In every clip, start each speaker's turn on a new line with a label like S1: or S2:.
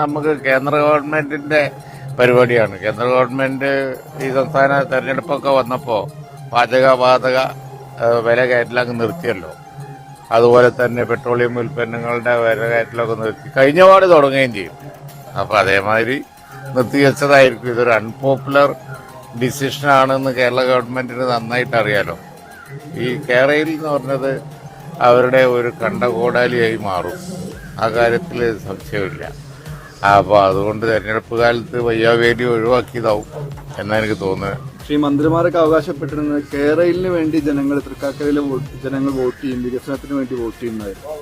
S1: നമുക്ക് കേന്ദ്ര ഗവൺമെന്റിന്റെ പരിപാടിയാണ്. കേന്ദ്ര ഗവൺമെന്റ് ഈ സംസ്ഥാന തെരഞ്ഞെടുപ്പൊക്കെ വന്നപ്പോൾ പാചക വാതക വില കയറ്റലങ്ങ് നിർത്തിയല്ലോ. അതുപോലെ തന്നെ പെട്രോളിയം ഉൽപ്പന്നങ്ങളുടെ വില കയറ്റലൊക്കെ നിർത്തി. കഴിഞ്ഞ പാട് തുടങ്ങുകയും ചെയ്യും. അപ്പോൾ അതേമാതിരി നിർത്തിവെച്ചതായിരിക്കും ഇതൊരു അൺപോപ്പുലർ ഡിസിഷനാണെന്ന് കേരള ഗവൺമെന്റിന് നന്നായിട്ട് അറിയാലോ. ഈ കേരളയിൽ എന്ന് പറഞ്ഞത് അവരുടെ ഒരു കണ്ടകോടാലിയായി മാറും. ആ കാര്യത്തിൽ സംശയമില്ല. അപ്പോൾ അതുകൊണ്ട് തെരഞ്ഞെടുപ്പ് കാലത്ത് വയ്യാവേലി ഒഴിവാക്കിയതാവും എന്നാണ് എനിക്ക് തോന്നുന്നത്.
S2: ശ്രീ മന്ത്രിമാരൊക്കെ അവകാശപ്പെട്ടിരുന്നത് കേരളിന് വേണ്ടി ജനങ്ങൾ തൃക്കാക്കരയിലെ ജനങ്ങൾ വോട്ട് ചെയ്യും വികസനത്തിന് വേണ്ടി വോട്ട് ചെയ്യുന്നതായിരുന്നു.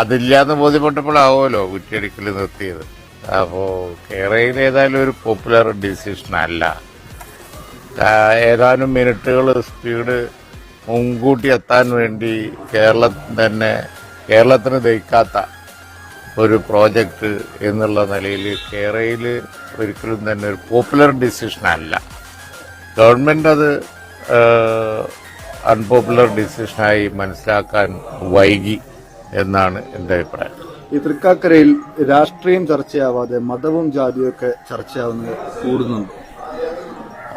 S1: അതില്ലാന്ന് ബോധ്യപ്പെട്ടപ്പോഴാവുമല്ലോ കുറ്റിയടിക്കൽ നിർത്തിയത്. അപ്പോൾ കേരളയിൽ ഏതായാലും ഒരു പോപ്പുലർ ഡിസിഷൻ അല്ല. ഏതാനും മിനിറ്റുകൾ സ്പീഡ് മുൻകൂട്ടി എത്താൻ വേണ്ടി കേരളം തന്നെ കേരളത്തിന് ദഹിക്കാത്ത ഒരു പ്രോജക്റ്റ് എന്നുള്ള നിലയിൽ കേരളയിൽ ഒരിക്കലും തന്നെ ഒരു പോപ്പുലർ ഡിസിഷൻ അല്ല. ഗവൺമെന്റ് അത് അൺപോപ്പുലർ ഡിസിഷനായി മനസ്സിലാക്കാൻ വൈകി എന്നാണ് എന്റെ അഭിപ്രായം.
S2: ഈ തൃക്കാക്കരയിൽ രാഷ്ട്രീയം ചർച്ചയാവാതെ മതവും ജാതിയും ഒക്കെ ചർച്ചയാവുന്നത് കൂടുന്നുണ്ട്?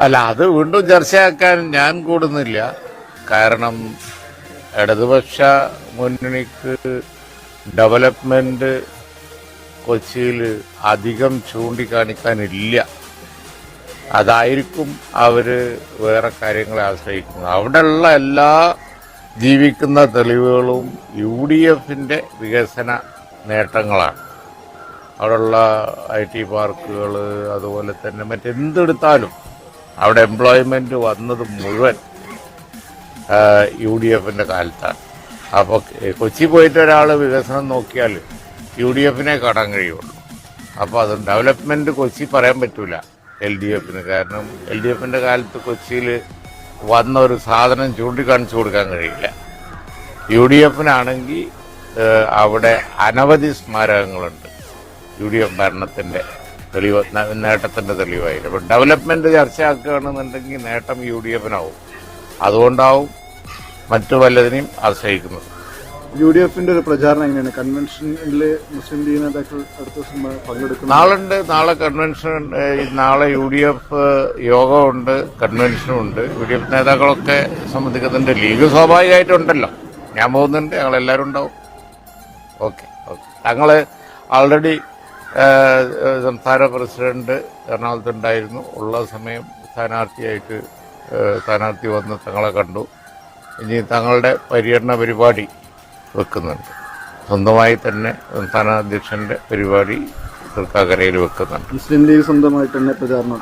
S1: അല്ല അത് വീണ്ടും ചർച്ചയാക്കാൻ ഞാൻ കൂടുന്നില്ല. കാരണം ഇടതുപക്ഷ മുന്നണിക്ക് ഡെവലപ്മെന്റ് കൊച്ചിയിൽ അധികം ചൂണ്ടിക്കാണിക്കാനില്ല. അതായിരിക്കും അവർ വേറെ കാര്യങ്ങളെ ആശ്രയിക്കുന്നത്. അവിടെയുള്ള എല്ലാ ജീവിക്കുന്ന തെളിവുകളും യു ഡി എഫിന്റെ വികസന നേട്ടങ്ങളാണ്. അവിടെയുള്ള ഐ ടി പാർക്കുകൾ അതുപോലെ തന്നെ മറ്റെന്തെടുത്താലും അവിടെ എംപ്ലോയ്മെന്റ് വന്നത് മുഴുവൻ യു ഡി എഫിന്റെ കാലത്താണ്. അപ്പോൾ കൊച്ചി പോയിട്ട് ഒരാൾ വികസനം നോക്കിയാൽ യു ഡി എഫിനെ കാണാൻ കഴിയുള്ളൂ. അപ്പോൾ അത് ഡെവലപ്മെന്റ് കൊച്ചി പറയാൻ പറ്റൂല എൽ ഡി എഫിന് കാരണം എൽ ഡി എഫിന്റെ കാലത്ത് കൊച്ചിയിൽ വന്ന ഒരു സാധനം ചൂണ്ടിക്കാണിച്ചു കൊടുക്കാൻ കഴിയില്ല. യു ഡി എഫിനാണെങ്കിൽ അവിടെ അനവധി സ്മാരകങ്ങളുണ്ട്. യു ഡി എഫ് ഭരണത്തിന്റെ തെളിവ് നേട്ടത്തിന്റെ തെളിവായിട്ട് അപ്പൊ ഡെവലപ്മെന്റ് ചർച്ചയാക്കുകയാണെന്നുണ്ടെങ്കിൽ നേട്ടം യു ഡി എഫിനാവും അതുകൊണ്ടാവും മറ്റു വല്ലതിനെയും ആശ്രയിക്കുന്നത്.
S2: യു ഡി എഫിന്റെ ഒരു പ്രചാരണം എങ്ങനെയാണ്? കൺവെൻഷനിൽ മുസ്ലിം ലീഗ് നേതാക്കൾ അടുത്ത ദിവസം പങ്കെടുക്കും
S1: നാളുണ്ട്. നാളെ കൺവെൻഷൻ നാളെ യു ഡി എഫ് യോഗമുണ്ട് കൺവെൻഷനും ഉണ്ട് യു ഡി എഫ് നേതാക്കളൊക്കെ സംബന്ധിക്കുന്നുണ്ട് ലീഗ് സ്വാഭാവികമായിട്ടുണ്ടല്ലോ. ഞാൻ പോകുന്നുണ്ട്. ഞങ്ങൾ എല്ലാവരും ഉണ്ടാവും. Okay okay. ഞങ്ങൾ ആൾറെഡി സംസ്ഥാന പ്രസിഡന്റ് എറണാകുളത്തുണ്ടായിരുന്നു. ഉള്ള സമയം സ്ഥാനാർത്ഥിയായിട്ട് സ്ഥാനാർത്ഥി വന്ന് തങ്ങളെ കണ്ടു. ഇനി തങ്ങളുടെ പര്യടന പരിപാടി വെക്കുന്നുണ്ട്. സ്വന്തമായി തന്നെ സംസ്ഥാന അധ്യക്ഷന്റെ പരിപാടി തൃക്കാക്കരയിൽ വെക്കുന്നുണ്ട്.
S2: മുസ്ലിം ലീഗ് സ്വന്തമായിട്ട് തന്നെ പ്രചാരണം.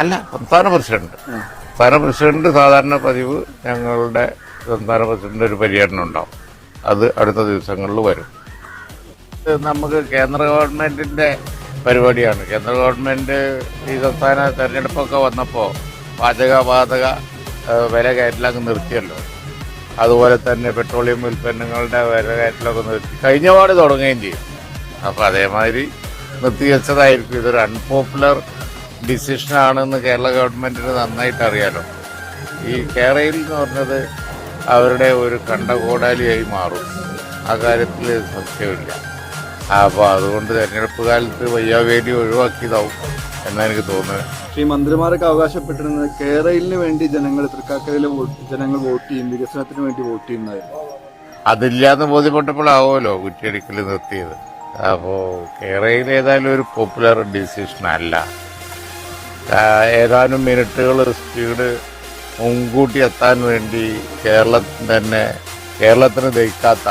S1: അല്ല സംസ്ഥാന പ്രസിഡന്റ്. സംസ്ഥാന പ്രസിഡന്റ് സാധാരണ പതിവ് ഞങ്ങളുടെ സംസ്ഥാന പ്രസിഡന്റ് ഒരു പര്യടനം ഉണ്ടാവും. അത് അടുത്ത ദിവസങ്ങളിൽ വരും. നമുക്ക് കേന്ദ്ര ഗവൺമെന്റിന്റെ പരിപാടിയാണ്. കേന്ദ്ര ഗവൺമെന്റ് ഈ സംസ്ഥാന തെരഞ്ഞെടുപ്പൊക്കെ വന്നപ്പോൾ പാചക പാതക വില കയറ്റിലങ്ങ് നിർത്തിയല്ലോ. അതുപോലെ തന്നെ പെട്രോളിയം ഉൽപ്പന്നങ്ങളുടെ വില കയറ്റലൊക്കെ നിർത്തി. കഴിഞ്ഞ പാട് തുടങ്ങുകയും ചെയ്യും. അപ്പൊ അതേമാതിരി നിർത്തിവെച്ചതായിരിക്കും ഇതൊരു അൺപോപ്പുലർ ഡിസിഷൻ ആണെന്ന് കേരള ഗവൺമെന്റിന് നന്നായിട്ട് അറിയാലോ ഈ കേരളയിൽ എന്ന് പറഞ്ഞത് അവരുടെ ഒരു കണ്ടകോടാലിയായി മാറും. ആ കാര്യത്തിൽ സംശയമില്ല. അപ്പോൾ അതുകൊണ്ട് തെരഞ്ഞെടുപ്പ് കാലത്ത് വയ്യാവേലി ഒഴിവാക്കിയതാവും. എന്നാ എനിക്ക് തോന്നുന്നത്.
S2: ഈ മന്ത്രിമാരൊക്കെ അവകാശപ്പെട്ടിരുന്നത് കേരളിന് വേണ്ടി ജനങ്ങൾ തൃക്കാക്കരയിലെ വോട്ട് ജനങ്ങൾ വോട്ട് ചെയ്യും വികസനത്തിന് വേണ്ടി വോട്ട് ചെയ്യുന്നതായിരുന്നു.
S1: അതില്ലാന്ന് ബോധ്യപ്പെട്ടപ്പോഴാവുമല്ലോ കുറ്റിയടിക്കൽ നിർത്തിയത്. അപ്പോൾ കേരളയിൽ ഏതായാലും ഒരു പോപ്പുലർ ഡിസിഷൻ അല്ല. ആ, ഏതാനും മിനിറ്റുകൾ സ്പീഡ് മുൻകൂട്ടി എത്താൻ വേണ്ടി കേരളത്തിന് തന്നെ കേരളത്തിന് ദഹിക്കാത്ത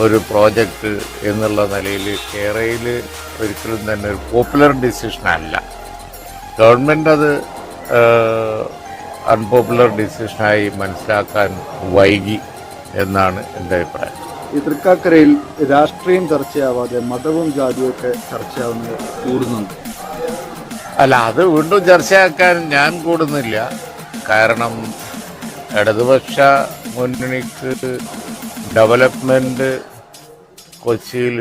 S1: ഒരു പ്രോജക്റ്റ് എന്നുള്ള നിലയിൽ കേരളയിൽ ഒരിക്കലും തന്നെ ഒരു പോപ്പുലർ ഡിസിഷൻ അല്ല. ഗവൺമെന്റ് അത് അൺപോപ്പുലർ ഡിസിഷനായി മനസ്സിലാക്കാൻ വൈകി എന്നാണ് എന്റെ അഭിപ്രായം.
S2: ഈ തൃക്കാക്കരയിൽ രാഷ്ട്രീയം ചർച്ചയാവാതെ മതവും ജാതിയും ഒക്കെ ചർച്ചയാവുന്നത് കൂടുന്നുണ്ട്.
S1: അല്ല അത് വീണ്ടും ചർച്ചയാക്കാൻ ഞാൻ കൂടുന്നില്ല. കാരണം ഇടതുപക്ഷ മുന്നണിക്ക് ഡെവലപ്മെന്റ് കൊച്ചിയിൽ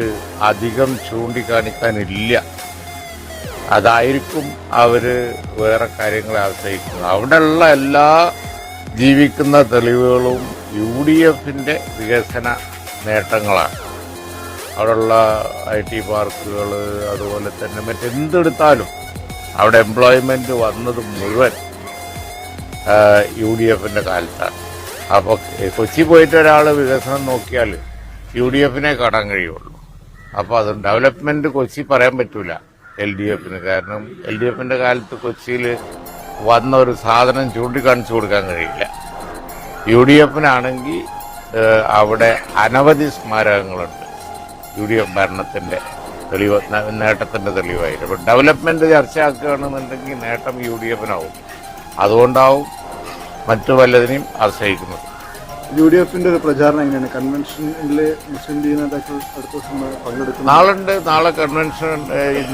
S1: അധികം ചൂണ്ടിക്കാണിക്കാനില്ല. അതായിരിക്കും അവർ വേറെ കാര്യങ്ങളെ ആശ്രയിക്കുന്നത്. അവിടെയുള്ള എല്ലാ ജീവിക്കുന്ന തെളിവുകളും യു ഡി എഫിന്റെ വികസന നേട്ടങ്ങളാണ്. അവിടെയുള്ള ഐ ടി പാർക്കുകൾ അതുപോലെ തന്നെ മറ്റെന്തെടുത്താലും അവിടെ എംപ്ലോയ്മെന്റ് വന്നത് മുഴുവൻ യു ഡി എഫിന്റെ കാലത്താണ്. അപ്പോൾ കൊച്ചി പോയിട്ട് ഒരാൾ വികസനം നോക്കിയാൽ യു ഡി എഫിനെ കാണാൻ കഴിയുള്ളൂ. അപ്പോൾ അത് ഡെവലപ്മെന്റ് കൊച്ചി പറയാൻ പറ്റൂല. എൽ ഡി എഫിന് കാരണം എൽ ഡി എഫിന്റെ കാലത്ത് കൊച്ചിയിൽ വന്ന ഒരു സാധനം ചൂണ്ടിക്കാണിച്ചു കൊടുക്കാൻ കഴിയില്ല. യു ഡി എഫിനാണെങ്കിൽ അവിടെ അനവധി സ്മാരകങ്ങളുണ്ട്. യു ഡി എഫ് ഭരണത്തിന്റെ തെളിവ് നേട്ടത്തിന്റെ തെളിവായിട്ട്. അപ്പൊ ഡെവലപ്മെന്റ് ചർച്ചയാക്കുകയാണെന്നുണ്ടെങ്കിൽ നേട്ടം യു ഡി എഫിനാവും അതുകൊണ്ടാവും മറ്റു വല്ലതിനെയും ആശ്രയിക്കുന്നത്.
S2: യു ഡി എഫിന്റെ ഒരു പ്രചാരണം എങ്ങനെയാണ്? കൺവെൻഷനിൽ മുസ്ലിം ലീഗ് നേതാക്കൾ അടുത്ത ദിവസം പങ്കെടുക്കും
S1: നാളുണ്ട്. നാളെ കൺവെൻഷൻ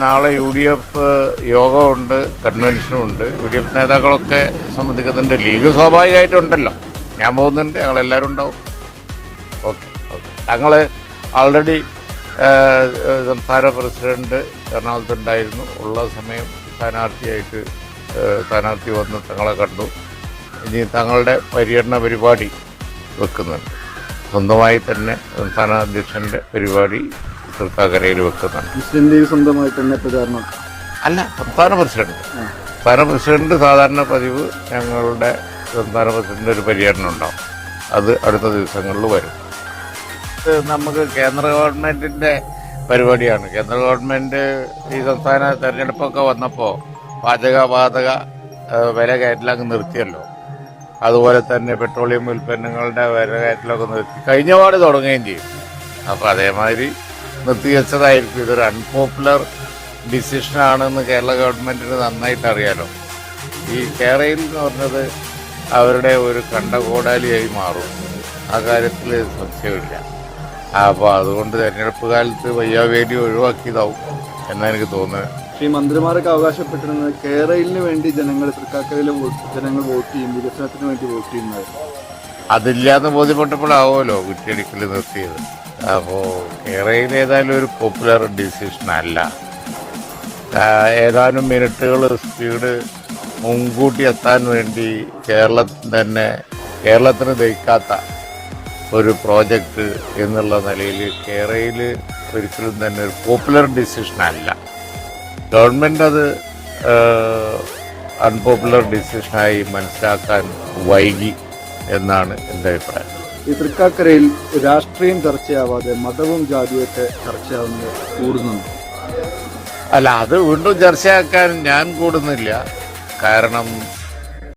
S1: നാളെ യു ഡി എഫ് യോഗമുണ്ട് കൺവെൻഷനും ഉണ്ട്. യു ഡി എഫ് നേതാക്കളൊക്കെ സംബന്ധിക്കുന്നുണ്ട് ലീഗ് സ്വാഭാവികമായിട്ടുണ്ടല്ലോ. ഞാൻ പോകുന്നുണ്ട്. ഞങ്ങളെല്ലാവരും ഉണ്ടാവും. Okay okay. ഞങ്ങൾ ഓൾറെഡി സംസ്ഥാന പ്രസിഡന്റ് എറണാകുളത്തുണ്ടായിരുന്നു ഉള്ള സമയം സ്ഥാനാർത്ഥിയായിട്ട് സ്ഥാനാർത്ഥി വന്ന്. തങ്ങളെ കണ്ടു. ഇനി തങ്ങളുടെ പര്യടന പരിപാടി വെക്കുന്നുണ്ട്. സ്വന്തമായി തന്നെ സംസ്ഥാന അധ്യക്ഷന്റെ പരിപാടി തൃക്കാക്കരയിൽ വെക്കുന്നുണ്ട്.
S2: മുസ്ലിം ലീഗ് സ്വന്തമായിട്ട് തന്നെ പ്രചാരണം
S1: അല്ല സംസ്ഥാന പ്രസിഡന്റ്. സംസ്ഥാന പ്രസിഡന്റ് സാധാരണ പതിവ് ഞങ്ങളുടെ സംസ്ഥാന പ്രസിഡന്റ് ഒരു പര്യടനം ഉണ്ടാവും. അത് അടുത്ത ദിവസങ്ങളിൽ വരും. നമുക്ക് കേന്ദ്ര ഗവൺമെന്റിന്റെ പരിപാടിയാണ്. കേന്ദ്ര ഗവൺമെന്റ് ഈ സംസ്ഥാന തെരഞ്ഞെടുപ്പൊക്കെ വന്നപ്പോൾ പാചക പാതക വില കയറ്റിലങ്ങ് നിർത്തിയല്ലോ. അതുപോലെ തന്നെ പെട്രോളിയം ഉൽപ്പന്നങ്ങളുടെ വില നിർത്തി. നിർത്തി കഴിഞ്ഞപാട് തുടങ്ങുകയും ചെയ്യും. അപ്പോൾ അതേമാതിരി നിർത്തിവെച്ചതായിരിക്കും ഇതൊരു അൺപോപ്പുലർ ഡിസിഷനാണെന്ന് കേരള ഗവൺമെന്റിന് നന്നായിട്ട് അറിയാലോ ഈ കേരളയിൽ എന്ന് പറഞ്ഞത് അവരുടെ ഒരു കണ്ടകോടാലിയായി മാറും. ആ കാര്യത്തിൽ സംശയമില്ല. അപ്പോൾ അതുകൊണ്ട് തെരഞ്ഞെടുപ്പ് കാലത്ത് വയ്യാവേലി ഒഴിവാക്കിയതാവും എന്നാണ് എനിക്ക് തോന്നുന്നത്.
S2: ഈ മന്ത്രിമാരൊക്കെ അവകാശപ്പെട്ടിരുന്നത് കേരളിന് വേണ്ടി ജനങ്ങൾ തൃക്കാക്കരയിലെ ജനങ്ങൾ വോട്ട് ചെയ്യും വികസനത്തിന് വേണ്ടി വോട്ട് ചെയ്യുന്നതായിരുന്നു.
S1: അതില്ലാന്ന് ബോധ്യപ്പെട്ടപ്പോഴാവുമല്ലോ കുറ്റിയടിക്കൽ നിർത്തിയത്. അപ്പോ കേരളയിൽ ഏതായാലും ഒരു പോപ്പുലർ ഡിസിഷൻ അല്ല. ഏതാനും മിനിറ്റുകൾ സ്പീഡ് മുൻകൂട്ടി എത്താൻ വേണ്ടി കേരളത്തിൽ തന്നെ കേരളത്തിന് ദഹിക്കാത്ത ഒരു പ്രോജക്റ്റ് എന്നുള്ള നിലയിൽ കേരളയിൽ ഒരിക്കലും തന്നെ ഒരു പോപ്പുലർ ഡിസിഷൻ അല്ല. ഗവൺമെന്റ് അത് അൺപോപ്പുലർ ഡിസിഷനായി മനസ്സിലാക്കാൻ വൈകി എന്നാണ് എന്റെ അഭിപ്രായം.
S2: ഈ തൃക്കാക്കരയിൽ രാഷ്ട്രീയം ചർച്ചയാവാതെ മതവും ജാതിയൊക്കെ ചർച്ചയാവുന്നത് കൂടുന്നുണ്ട്?
S1: അല്ല അത് വീണ്ടും ചർച്ചയാക്കാൻ ഞാൻ കൂടുന്നില്ല. കാരണം